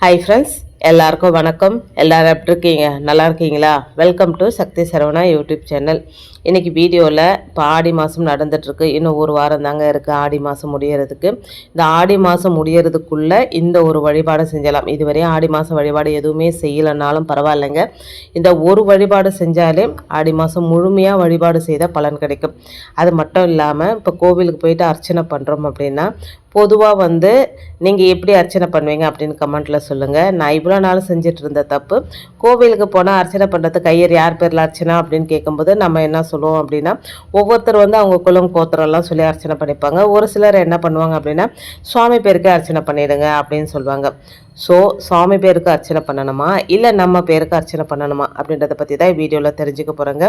Hi friends எல்லாருக்கும் வணக்கம். எல்லாரும் எப்படி இருக்கீங்க? நல்லா இருக்கீங்களா? Welcome to Sakthi Saravana YouTube channel இன்றைக்கி வீடியோவில் இப்போ ஆடி மாதம் நடந்துகிட்ருக்கு இன்னும் ஒரு வாரம் தாங்க இருக்குது ஆடி மாதம் முடியறதுக்கு. இந்த ஆடி மாதம் முடியறதுக்குள்ளே இந்த ஒரு வழிபாடை செஞ்சலாம். இதுவரையும் ஆடி மாதம் வழிபாடு எதுவுமே செய்யலைனாலும் பரவாயில்லைங்க. இந்த ஒரு வழிபாடு செஞ்சாலே ஆடி மாதம் முழுமையாக வழிபாடு செய்தால் பலன் கிடைக்கும். அது மட்டும் இல்லாமல் இப்போ கோவிலுக்கு போயிட்டு அர்ச்சனை பண்ணுறோம் அப்படின்னா பொதுவாக வந்து நீங்கள் எப்படி அர்ச்சனை பண்ணுவீங்க அப்படின்னு கமெண்ட்டில் சொல்லுங்கள் நான் இவ்வளோ நாள் செஞ்சுட்டு இருந்த தப்பு. கோவிலுக்கு போனால் அர்ச்சனை பண்ணுறது கையர் யார் பேரில் அர்ச்சனை அப்படின்னு கேட்கும்போது நம்ம என்ன சொல்லுவோம் அப்படின்னா ஒவ்வொருத்தர் வந்து அவங்க குலம் கோத்திரம்லாம் சொல்லி அர்ச்சனை பண்ணிப்பாங்க. ஒரு சிலர் என்ன பண்ணுவாங்க அப்படின்னா சுவாமி பேருக்கு அர்ச்சனை பண்ணிடுங்க அப்படின்னு சொல்லுவாங்க. ஸோ சுவாமி பேருக்கு அர்ச்சனை பண்ணணுமா? இல்லை நம்ம பேருக்கு அர்ச்சனை பண்ணணுமா? அப்படின்றத பற்றி தான் வீடியோவில் தெரிஞ்சுக்க போகிறேங்க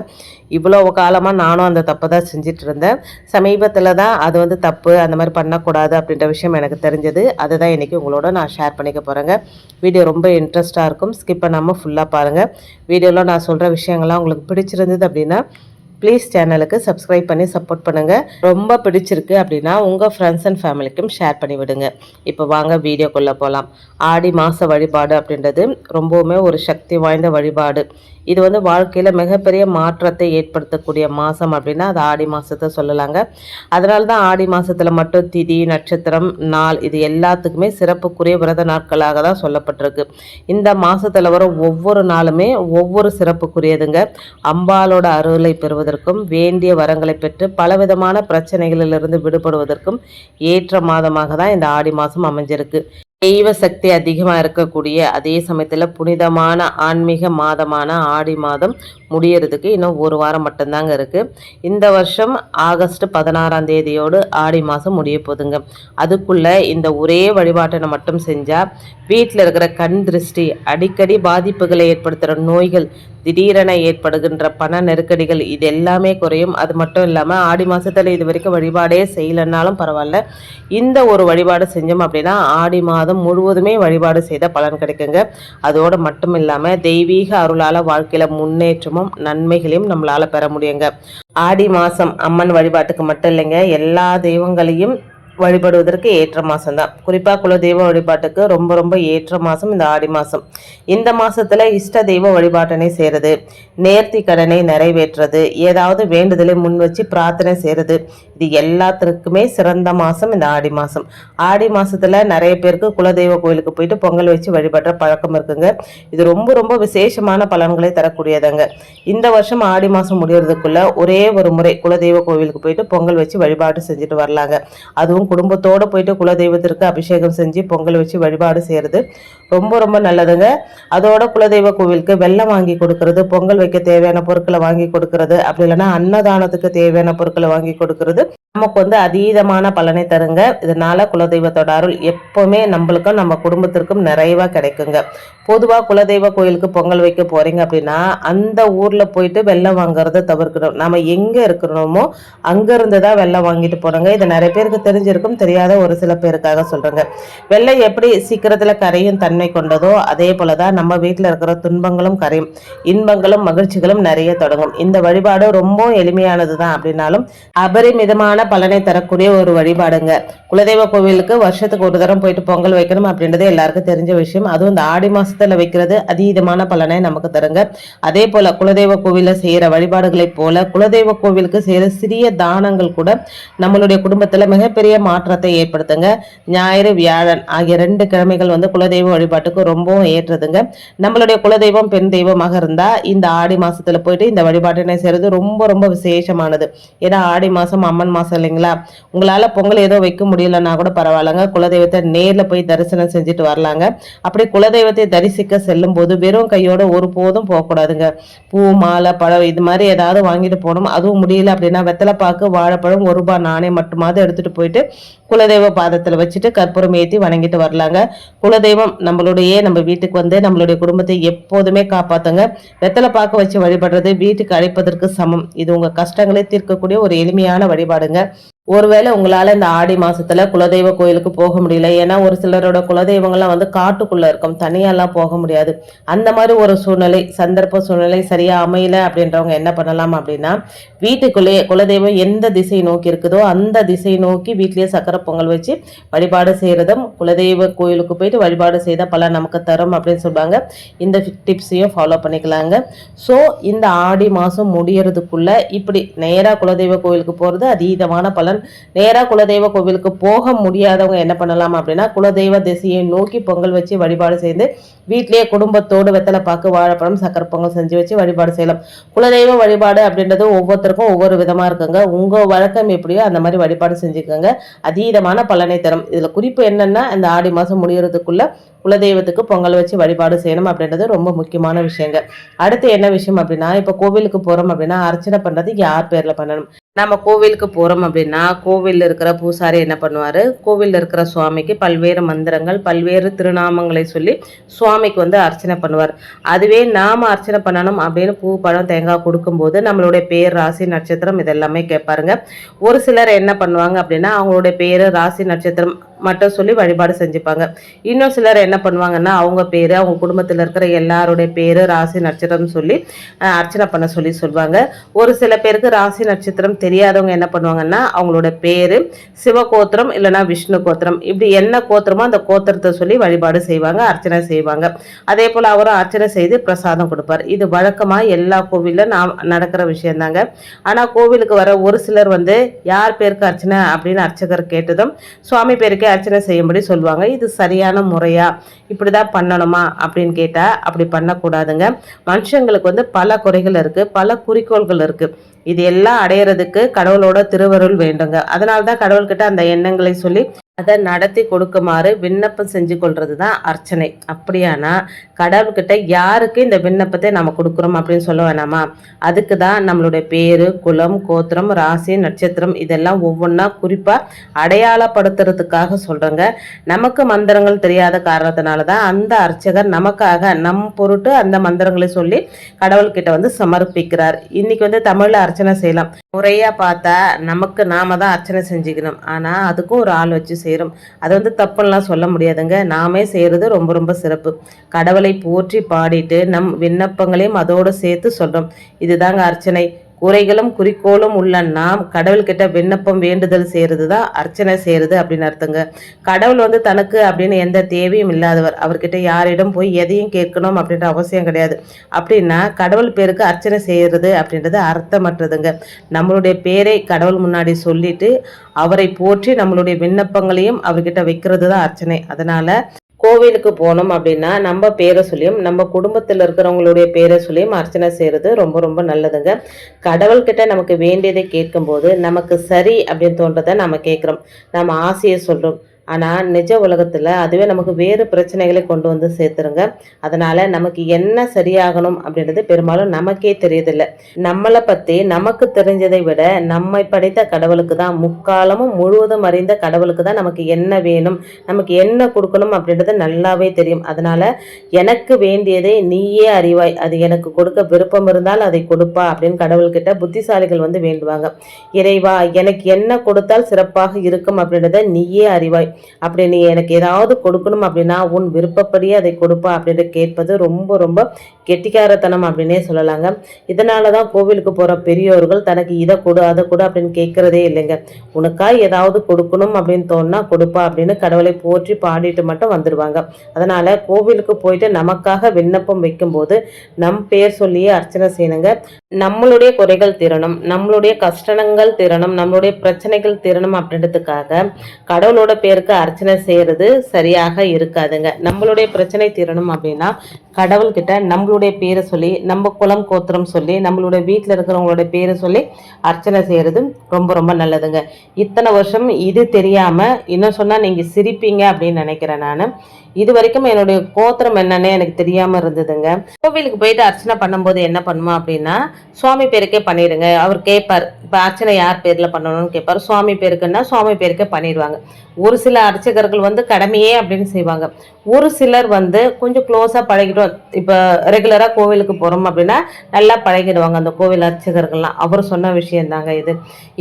இவ்வளோ காலமாக நானும் அந்த தப்பை தான் செஞ்சுட்டு இருந்தேன் சமீபத்தில் தான் அது வந்து தப்பு அந்த மாதிரி பண்ணக்கூடாது அப்படின்ற விஷயம் எனக்கு தெரிஞ்சது. அதை தான் இன்றைக்கி உங்களோட நான் ஷேர் பண்ணிக்க போகிறேங்க வீடியோ ரொம்ப இன்ட்ரெஸ்ட்டாக இருக்கும். ஸ்கிப் பண்ணாமல் ஃபுல்லாக பாருங்கள் வீடியோவில் நான் சொல்கிற விஷயங்கள்லாம் உங்களுக்கு பிடிச்சிருந்தது அப்படின்னா ப்ளீஸ் சேனலுக்கு சப்ஸ்கிரைப் பண்ணி சப்போர்ட் பண்ணுங்கள் ரொம்ப பிடிச்சிருக்கு அப்படின்னா உங்கள் ஃப்ரெண்ட்ஸ் அண்ட் ஃபேமிலிக்கும் ஷேர் பண்ணி விடுங்க. இப்போ வாங்க வீடியோக்குள்ளே போகலாம் ஆடி மாத வழிபாடு அப்படின்றது ரொம்பவுமே ஒரு சக்தி வாய்ந்த வழிபாடு. இது வந்து வாழ்க்கையில் மிகப்பெரிய மாற்றத்தை ஏற்படுத்தக்கூடிய மாதம் அப்படின்னா அது ஆடி மாதத்தை சொல்லலாங்க. அதனால தான் ஆடி மாதத்தில் மட்டும் திதி நட்சத்திரம் நாள் இது எல்லாத்துக்குமே சிறப்புக்குரிய விரத நாட்களாக தான் சொல்லப்பட்டிருக்கு. இந்த மாதத்தில் வர ஒவ்வொரு நாளுமே ஒவ்வொரு சிறப்புக்குரியதுங்க. அம்பாலோட அருளை பெறுவதற்கும் வேண்டிய வரங்களை பெற்று பலவிதமான பிரச்சனைகளிலிருந்து விடுபடுவதற்கும் ஏற்ற மாதமாக தான் இந்த ஆடி மாதம் அமைஞ்சிருக்கு. தெய்வ சக்தி அதிகமாக இருக்கக்கூடிய அதே சமயத்தில் புனிதமான ஆன்மீக மாதமான ஆடி மாதம் முடியறதுக்கு இன்னும் ஒரு வாரம் மட்டும்தாங்க இருக்குது இந்த வருஷம் ஆகஸ்ட் பதினாறாம் தேதியோடு ஆடி மாதம் முடிய போதுங்க. அதுக்குள்ளே இந்த ஒரே வழிபாட்டை மட்டும் செஞ்சால் வீட்டில் இருக்கிற கண் திருஷ்டி அடிக்கடி பாதிப்புகளை ஏற்படுத்துகிற நோய்கள் திடீரென ஏற்படுகின்ற பண நெருக்கடிகள் இது எல்லாமே குறையும். அது மட்டும் இல்லாமல் ஆடி மாதத்தில் இது வரைக்கும் வழிபாடே செய்யலைன்னாலும் பரவாயில்ல. இந்த ஒரு வழிபாடு செஞ்சோம் அப்படின்னா ஆடி மாதம் முழுவதுமே வழிபாடு செய்த பலன் கிடைக்குங்க. அதோடு மட்டும் இல்லாமல் தெய்வீக அருளால் வாழ்க்கையில் முன்னேற்றமும் நன்மைகளையும் நம்மளால் பெற முடியுங்க. ஆடி மாதம் அம்மன் வழிபாட்டுக்கு மட்டும் இல்லைங்க. எல்லா தெய்வங்களையும் வழிபடுவதற்கு ஏற்ற மாதம் தான் குறிப்பாக குலதெய்வ வழிபாட்டுக்கு ரொம்ப ரொம்ப ஏற்ற மாதம் இந்த ஆடி மாதம் இந்த மாதத்தில் இஷ்ட தெய்வ வழிபாட்டினை செய்கிறது நேர்த்தி கடனை நிறைவேற்றுறது ஏதாவது வேண்டுதலை முன் வச்சு பிரார்த்தனை செய்கிறது இது எல்லாத்திற்குமே சிறந்த மாதம் இந்த ஆடி மாதம் ஆடி மாதத்தில் நிறைய பேருக்கு குலதெய்வ கோயிலுக்கு போயிட்டு பொங்கல் வச்சு வழிபடுற பழக்கம் இருக்குங்க. இது ரொம்ப ரொம்ப விசேஷமான பலன்களை தரக்கூடியதுங்க. இந்த வருஷம் ஆடி மாதம் முடிகிறதுக்குள்ளே ஒரே ஒரு முறை குலதெய்வ கோவிலுக்கு போயிட்டு பொங்கல் வச்சு வழிபாடு செஞ்சுட்டு வரலாங்க. அதுவும் குடும்பத்தோடு போயிட்டு குலதெய்வத்திற்கு அபிஷேகம் செஞ்சு பொங்கல் வச்சு வழிபாடு செய்கிறது ரொம்ப ரொம்ப நல்லதுங்க. அதோட குலதெய்வ கோவிலுக்கு வெள்ளம் வாங்கி கொடுக்கறது பொங்கல் வைக்க தேவையான பொருட்களை வாங்கி கொடுக்கறது அப்படி இல்லைன்னா அன்னதானத்துக்கு தேவையான பொருட்களை வாங்கி கொடுக்கறது நமக்கு வந்து அதீதமான பலனை தருங்க. இதனால குலதெய்வத்தோட அருள் எப்பவுமே நம்மளுக்கும் நம்ம குடும்பத்திற்கும் நிறைவா கிடைக்குங்க. பொதுவாக குலதெய்வ கோயிலுக்கு பொங்கல் வைக்க போறீங்க அப்படின்னா அந்த ஊர்ல போயிட்டு வெள்ளம் வாங்குறத தவிர்க்கணும். நம்ம எங்க இருக்கிறோமோ அங்கிருந்து தான் வெள்ளம் வாங்கிட்டு போனோங்க இது நிறைய பேருக்கு தெரிஞ்சிருக்கும். தெரியாத ஒரு சில பேருக்காக சொல்றேங்க. வெள்ளம் எப்படி சீக்கிரத்துல கரையும் தன்மை கொண்டதோ அதே போலதான் நம்ம வீட்டில் இருக்கிற துன்பங்களும் கரையும். இன்பங்களும் மகிழ்ச்சிகளும் நிறைய தொடங்கும். இந்த வழிபாடு ரொம்ப எளிமையானது தான் அப்படின்னாலும் அபரிமிதமான பலனை தரக்கூடிய ஒரு வழிபாடுங்க. குலதெய்வ கோவிலுக்கு வருஷத்துக்கு ஒரு தரம் போயிட்டு பொங்கல் வைக்கணும் அப்படின்றது எல்லாருக்கும் தெரிஞ்ச விஷயம். அதுவும் இந்த ஆடி மாசத்துல வைக்கிறது அதீதமான பலனை நமக்கு தருங்க. அதே போல குலதெய்வ கோவில செய்யற வழிபாடுகளைப் போல குலதெய்வ கோவிலுக்கு செய்யற சிறிய தானங்கள் கூட நம்மளுடைய குடும்பத்துல மிகப்பெரிய மாற்றத்தை ஏற்படுத்துங்க. ஞாயிறு வியாழன் ஆகிய ரெண்டு கிழமைகள் வந்து குலதெய்வ வழிபாட்டுக்கு ரொம்பவும் ஏற்றதுங்க. நம்மளுடைய குலதெய்வம் பெண் தெய்வமாக இருந்தா இந்த ஆடி மாசத்துல போயிட்டு இந்த வழிபாட்டினை செய்யறது ரொம்ப ரொம்ப விசேஷமானது. ஏன்னா ஆடி மாசம் அம்மன் மாசம் இல்லைங்களா? உங்களால பொங்கல் ஏதோ வைக்க முடியலன்னா கூட பரவாயில்லங்க. குலதெய்வத்தை நேர்ல போய் தரிசனம் செஞ்சுட்டு வரலாங்க. அப்படி குலதெய்வத்தை தரிசிக்க செல்லும் போது வெறும் கையோட ஒரு போதும் போகக்கூடாதுங்க. பூ மாலை பழம் இது மாதிரி ஏதாவது வாங்கிட்டு போகணும். அதுவும் முடியல அப்படின்னா வெத்தலைப்பாக்கு வாழைப்பழம் ஒரு ரூபாய் நாணயம் மட்டுமாவது எடுத்துட்டு போயிட்டு குலதெய்வ பாதத்தில் வச்சுட்டு கற்பூரம் ஏற்றி வணங்கிட்டு வரலாங்க. குலதெய்வம் நம்மளுடைய நம்ம வீட்டுக்கு வந்து நம்மளுடைய குடும்பத்தை எப்போதுமே காப்பாத்துங்க. வெத்தலை பாக்க வச்சு வழிபடுறது வீட்டுக்கு அழைப்பதற்கு சமம். இது உங்க கஷ்டங்களை தீர்க்கக்கூடிய ஒரு எளிமையான வழிபாடுங்க. ஒருவேளை உங்களால இந்த ஆடி மாசத்துல குலதெய்வ கோயிலுக்கு போக முடியல. ஏன்னா ஒரு சிலரோட குலதெய்வங்கள்லாம் வந்து காட்டுக்குள்ள இருக்கும். தனியாலாம் போக முடியாது. அந்த மாதிரி ஒரு சூழ்நிலை சந்தர்ப்ப சூழ்நிலை சரியா அமையல அப்படின்றவங்க என்ன பண்ணலாம் அப்படின்னா வீட்டுக்குள்ளேயே குலதெய்வம் எந்த திசை நோக்கி இருக்குதோ அந்த திசை நோக்கி வீட்லயே சக்கரை பொங்கல் வச்சு வழிபாடு செய்யறதும் குலதெய்வ கோயிலுக்கு போயிட்டு வழிபாடு செய்தால் பல நமக்கு தரும் அப்படின்னு சொல்லுவாங்க. இந்த டிப்ஸையும் ஃபாலோ பண்ணிக்கலாங்க. ஸோ இந்த ஆடி மாதம் முடியறதுக்குள்ள இப்படி நேராக குலதெய்வ கோயிலுக்கு போகிறது அதீதமான பலன் நேராக குலதெய்வ கோவிலுக்கு போக முடியாதவங்க என்ன பண்ணலாம் அப்படின்னா குலதெய்வ திசையை நோக்கி பொங்கல் வச்சு வழிபாடு செய்து வீட்டிலேயே குடும்பத்தோடு வெத்தலை பாக்கு வாழைப்பழம் சக்கரை பொங்கல் செஞ்சு வச்சு வழிபாடு செய்யலாம். குலதெய்வ வழிபாடு அப்படின்றது ஒவ்வொருத்தருக்கும் ஒவ்வொரு விதமாக இருக்குங்க. உங்கள் வழக்கம் எப்படியோ அந்த மாதிரி வழிபாடு செஞ்சுக்கோங்க. அதீதமான பலனை தரும். இதில் குறிப்பு என்னென்னா இந்த ஆடி மாதம் முடிகிறதுக்குள்ளே குலதெய்வத்துக்கு பொங்கல் வச்சு வழிபாடு செய்யணும் அப்படின்றது ரொம்ப முக்கியமான விஷயங்க. அடுத்து என்ன விஷயம் அப்படின்னா இப்போ கோவிலுக்கு போகிறோம் அப்படின்னா அர்ச்சனை பண்ணுறது யார் பேரில் பண்ணணும்? நம்ம கோவிலுக்கு போகிறோம் அப்படின்னா கோவிலில் இருக்கிற பூசாரி என்ன பண்ணுவார்? கோவிலில் இருக்கிற சுவாமிக்கு பல்வேறு மந்திரங்கள் பல்வேறு திருநாமங்களை சொல்லி சுவாமிக்கு வந்து அர்ச்சனை பண்ணுவார். அதுவே நாம் அர்ச்சனை பண்ணணும் அப்படின்னு பூ பழம் தேங்காய் கொடுக்கும்போது நம்மளுடைய பேர் ராசி நட்சத்திரம் இதெல்லாமே கேட்பாருங்க. ஒரு சிலர் என்ன பண்ணுவாங்க அப்படின்னா அவங்களுடைய பேர் ராசி நட்சத்திரம் மட்டும் சொல்லி வழிபாடு செஞ்சுப்பாங்க. இன்னும் சிலர் என்ன பண்ணுவாங்கன்னா அவங்க பேர் அவங்க குடும்பத்தில் இருக்கிற எல்லாருடைய பேர் ராசி நட்சத்திரம் சொல்லி அர்ச்சனை பண்ண சொல்லி சொல்லுவாங்க ஒரு சில பேருக்கு ராசி நட்சத்திரம் தெரியாதவங்க என்ன பண்ணுவாங்கன்னா அவங்களோட பேர் சிவகோத்திரம் இல்லைன்னா விஷ்ணு கோத்திரம். இப்படி என்ன கோத்திரமோ அந்த கோத்திரத்தை சொல்லி வழிபாடு செய்வாங்க அர்ச்சனை செய்வாங்க. அதே போல் அவரும் அர்ச்சனை செய்து பிரசாதம் கொடுப்பார். இது வழக்கமாக எல்லா கோவிலில் நாம் நடக்கிற விஷயந்தாங்க. ஆனால் கோவிலுக்கு வர ஒரு சிலர் வந்து யார் பேருக்கு அர்ச்சனை? அப்படின்னு அர்ச்சகர் கேட்டதும் சுவாமி பேருக்கு அர்ச்சனை செய்யும்படி சொல்லுவாங்க. இது சரியான முறையா? இப்படி தான் பண்ணணுமா? அப்படின்னு கேட்டால் அப்படி பண்ணக்கூடாதுங்க. மனுஷங்களுக்கு வந்து பல குறைகள் இருக்குது பல குறிக்கோள்கள் இருக்குது இது எல்லாம் அடையிறதுக்கு கடவுளோட திருவருள் வேண்டுங்க. அதனால தான் கடவுள்கிட்ட அந்த எண்ணங்களை சொல்லி அதை நடத்தி கொடுக்குமாறு விண்ணப்பம் செஞ்சு கொள்வது தான் அர்ச்சனை. அப்படியானா கடவுள்கிட்ட யாருக்கு இந்த விண்ணப்பத்தை நம்ம கொடுக்குறோம் அப்படின்னு சொல்ல வேணாமா? அதுக்கு தான் நம்மளுடைய பேர் குலம் கோத்திரம் ராசி நட்சத்திரம் இதெல்லாம் ஒவ்வொன்றா குறிப்பாக அடையாளப்படுத்துறதுக்காக சொல்கிறேங்க நமக்கு மந்திரங்கள் தெரியாத காரணத்தினால தான் அந்த அர்ச்சகர் நமக்காக நம் பொருட்டு அந்த மந்திரங்களை சொல்லி கடவுள்கிட்ட வந்து சமர்ப்பிக்கிறார். இன்னைக்கு வந்து தமிழில் அர்ச்சனை செய்யலாம். முறையாக பார்த்தா நமக்கு நாம தான் அர்ச்சனை செஞ்சுக்கணும். ஆனால் அதுக்கும் ஒரு ஆள் வச்சு செய்கிறோம் அது வந்து தப்புலாம் சொல்ல முடியாதுங்க. நாமே செய்கிறது ரொம்ப ரொம்ப சிறப்பு. கடவுளை போற்றி பாடிட்டு நம் விண்ணப்பங்களையும் அதோடு சேர்த்து சொல்கிறோம் இதுதாங்க அர்ச்சனை. குறைகளும் குறிக்கோளும் உள்ள நாம் கடவுள்கிட்ட விண்ணப்பம் வேண்டுதல் செய்கிறது தான் அர்ச்சனை செய்கிறது அப்படின்னு அர்த்தங்க. கடவுள் வந்து தனக்கு அப்படின்னு எந்த தேவையும் இல்லாதவர். அவர்கிட்ட யாரிடம் போய் எதையும் கேட்கணும் அப்படின்ற அவசியம் கிடையாது. அப்படின்னா கடவுள் பேருக்கு அர்ச்சனை செய்கிறது அப்படின்றது அர்த்தமற்றதுங்க. நம்மளுடைய பேரை கடவுள் முன்னாடி சொல்லிட்டு அவரை போற்றி நம்மளுடைய விண்ணப்பங்களையும் அவர்கிட்ட வைக்கிறது தான் அர்ச்சனை. அதனால் கோவிலுக்கு போனோம் அப்படின்னா நம்ம பேரை சொல்லியும் நம்ம குடும்பத்தில் இருக்கிறவங்களுடைய பேரை சொல்லியும் அர்ச்சனை செய்கிறது ரொம்ப ரொம்ப நல்லதுங்க. கடவுள்கிட்ட நமக்கு வேண்டியதை கேட்கும்போது நமக்கு சரி அப்படின்னு தோன்றதை நம்ம கேட்குறோம். நம்ம ஆசையை சொல்கிறோம் ஆனால் நிஜ உலகத்தில் அதுவே நமக்கு வேறு பிரச்சனைகளை கொண்டு வந்து சேர்த்துருங்க. அதனால் நமக்கு என்ன சரியாகணும் அப்படின்றது பெரும்பாலும் நமக்கே தெரியதில்லை. நம்மளை பற்றி நமக்கு தெரிஞ்சதை விட நம்மை படைத்த கடவுளுக்கு தான் முக்காலமும் முழுவதும் அறிந்த கடவுளுக்கு தான் நமக்கு என்ன வேணும் நமக்கு என்ன கொடுக்கணும் அப்படின்றது நல்லாவே தெரியும். அதனால் எனக்கு வேண்டியதை நீயே அறிவாய். அது எனக்கு கொடுக்க விருப்பம் இருந்தால் அதை கொடுப்பா அப்படின்னு கடவுள்கிட்ட புத்திசாலிகள் வந்து வேண்டுவாங்க. இறைவா எனக்கு என்ன கொடுத்தால் சிறப்பாக இருக்கும் அப்படின்றத நீயே அறிவாய். அப்படி நீ எனக்கு ஏதாவது கொடுக்கணும் அப்படின்னா உன் விருப்பப்படியே அதை கொடுப்பா அப்படின்னு கேட்பது ரொம்ப ரொம்ப கெட்டிக்காரத்தனம் அப்படின்னே சொல்லலாங்க. இதனால தான் கோவிலுக்கு போகிற பெரியோர்கள் தனக்கு இதை கொடு அதை கொடு அப்படின்னு கேட்குறதே இல்லைங்க. உனக்கா ஏதாவது கொடுக்கணும் அப்படின்னு தோணுனா கொடுப்பா அப்படின்னு கடவுளை போற்றி பாடிட்டு மட்டும் வந்துடுவாங்க அதனால் கோவிலுக்கு போயிட்டு நமக்காக விண்ணப்பம் வைக்கும்போது நம் பேர் சொல்லியே அர்ச்சனை செய்யணுங்க. நம்மளுடைய குறைகள் திறனும் நம்மளுடைய கஷ்டங்கள் திறனும் நம்மளுடைய பிரச்சனைகள் திறனும் அப்படின்றதுக்காக கடவுளோட பேருக்கு அர்ச்சனை செய்யறது சரியாக இருக்காதுங்க. நம்மளுடைய பிரச்சனை தீரணும் அப்படின்னா கடவுள்கிட்ட நம்மளுடைய பேரை சொல்லி நம்ம குலம் கோத்திரம் சொல்லி நம்மளுடைய வீட்டில் இருக்கிறவங்களோட பேரை சொல்லி அர்ச்சனை செய்யறது ரொம்ப ரொம்ப நல்லதுங்க. இத்தனை வருஷம் இது தெரியாம இன்னும் சொன்னா நீங்க சிரிப்பீங்க அப்படின்னு நினைக்கிறேன் நான். இது வரைக்கும் என்னுடைய கோத்திரம் என்னன்னே எனக்கு தெரியாம இருந்ததுங்க. கோவிலுக்கு போயிட்டு அர்ச்சனை பண்ணும்போது என்ன பண்ணுமா அப்படின்னா சுவாமி பேருக்கே பண்ணிடுங்க. அவர் கேட்பார் இப்போ அர்ச்சனை யார் பேர்ல பண்ணணும்னு கேட்பார் சுவாமி பேருக்குன்னா சுவாமி பேருக்கே பண்ணிடுவாங்க. ஒரு சில அர்ச்சகர்கள் வந்து கடமையே அப்படின்னு செய்வாங்க. ஒரு சிலர் வந்து கொஞ்சம் க்ளோஸாக பழகிட்டோம். இப்போ ரெகுலராக கோவிலுக்கு போகிறோம் அப்படின்னா நல்லா பழகிடுவாங்க அந்த கோவில் அர்ச்சகர்கள்லாம். அவர் சொன்ன விஷயந்தாங்க இது.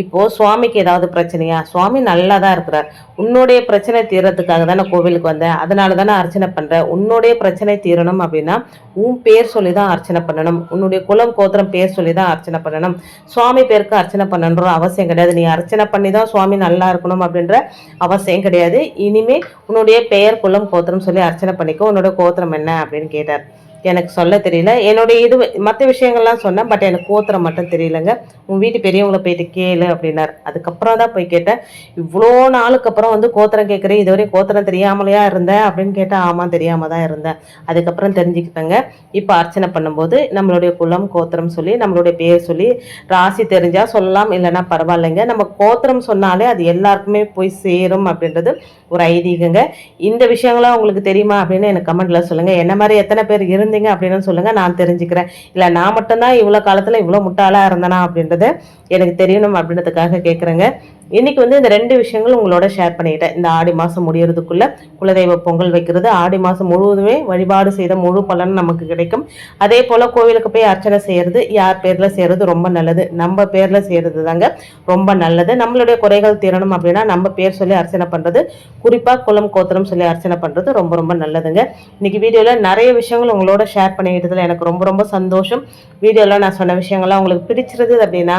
இப்போது சுவாமிக்கு ஏதாவது பிரச்சனையா? சுவாமி நல்லா தான் இருக்கிறார். உன்னுடைய பிரச்சனை தீரத்துக்காக தானே கோவிலுக்கு வந்தேன். அதனால தானே அர்ச்சனை பண்ணுறேன் உன்னுடைய பிரச்சனை தீரணும் அப்படின்னா உன் பேர் சொல்லி தான் அர்ச்சனை பண்ணணும். உன்னுடைய குலம் கோத்திரம் பேர் சொல்லி தான் அர்ச்சனை பண்ணணும். சுவாமி பேருக்கு அர்ச்சனை பண்ணணுன்ற அவசியம் கிடையாது. நீ அர்ச்சனை பண்ணி தான் சுவாமி நல்லா இருக்கணும் அப்படின்ற அவசியம் கிடையாது. இனிமே உன்னுடைய பெயர் குலம் கோத்திரம் சொல்லி அர்ச்சனை பண்ணிக்கோ. உன்னோட கோத்திரம் என்ன அப்படின்னு கேட்டார். எனக்கு சொல்ல தெரியல. என்னுடைய இது மற்ற விஷயங்கள்லாம் சொன்னேன் பட் எனக்கு கோத்திரம் மட்டும் தெரியலங்க. உன் வீட்டு பெரியவங்கள போயிட்டு கேளு அப்படின்னார். அதுக்கப்புறம் தான் போய் கேட்டேன். இவ்வளோ நாளுக்கு அப்புறம் வந்து கோத்திரம் கேட்குறேன். இதுவரை கோத்திரம் தெரியாமலையா இருந்தேன் அப்படின்னு கேட்டால் ஆமாம் தெரியாமல் தான் இருந்தேன். அதுக்கப்புறம் தெரிஞ்சுக்கிட்டேங்க. இப்போ அர்ச்சனை பண்ணும்போது நம்மளுடைய குலம் கோத்திரம் சொல்லி நம்மளுடைய பேர் சொல்லி ராசி தெரிஞ்சால் சொல்லலாம் இல்லைன்னா பரவாயில்லைங்க. நம்ம கோத்திரம் சொன்னாலே அது எல்லாருக்குமே போய் சேரும் அப்படின்றது ஒரு ஐதீகங்க. இந்த விஷயங்களாம் உங்களுக்கு தெரியுமா அப்படின்னு எனக்கு கமெண்ட்டில் சொல்லுங்கள் என்ன மாதிரி எத்தனை பேர் இருந்து இருந்தீங்க அப்படின்னு சொல்லுங்க நான் தெரிஞ்சுக்கிறேன். இல்லை நான் மட்டும்தான் இவ்வளோ காலத்தில் இவ்வளோ முட்டாளா இருந்தேனா அப்படின்றது எனக்கு தெரியணும் அப்படின்றதுக்காக கேட்குறேங்க இன்னைக்கு வந்து இந்த ரெண்டு விஷயங்கள் உங்களோட ஷேர் பண்ணிக்கிட்டேன் இந்த ஆடி மாதம் முடியறதுக்குள்ள குலதெய்வ பொங்கல் வைக்கிறது ஆடி மாதம் முழுவதுமே வழிபாடு செய்த முழு பலன் நமக்கு கிடைக்கும். அதே போல் கோவிலுக்கு போய் அர்ச்சனை செய்யறது யார் பேரில் செய்யறது ரொம்ப நல்லது. நம்ம பேரில் செய்யறது தாங்க ரொம்ப நல்லது. நம்மளுடைய குறைகள் தீரணும் அப்படின்னா நம்ம பேர் சொல்லி அர்ச்சனை பண்ணுறது குறிப்பாக குலம் கோத்திரம் சொல்லி அர்ச்சனை பண்ணுறது ரொம்ப ரொம்ப நல்லதுங்க. இன்னைக்கு வீடியோவில் நிறைய விஷயங்கள் உங்களோட ஷேர் பண்ணிக்கிட்டதுல எனக்கு ரொம்ப ரொம்ப சந்தோஷம். வீடியோவில் நான் சொன்ன விஷயங்கள்லாம் உங்களுக்கு பிடிச்சிருது அப்படின்னா